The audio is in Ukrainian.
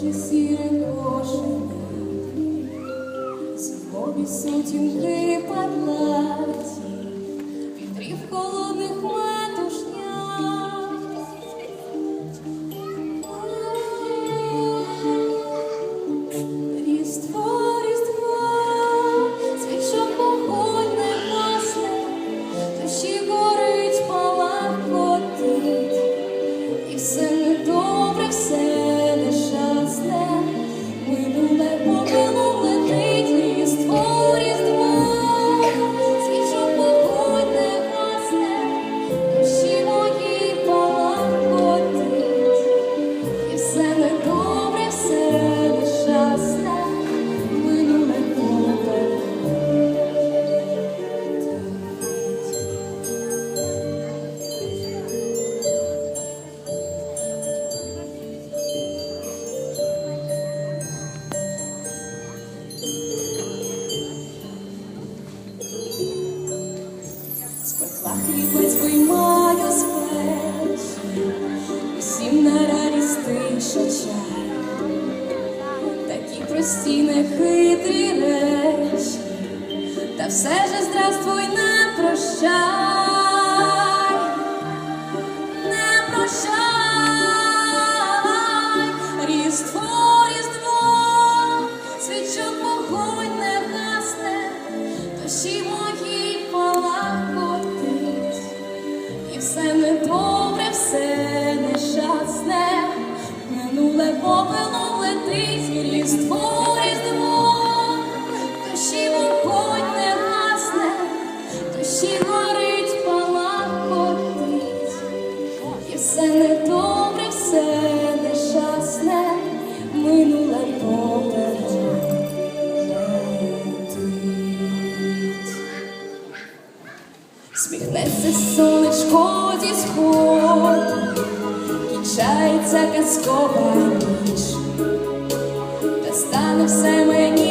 очі сіре кошеня, зимові сутінки парлаті, Спекла хлібець виймаю з печі, усім на радість тиша чай, такі прості нехитрі речі, та все же здравствуй, не прощай, сонечко зі сход, кінчається казкова ніч, та стане все мені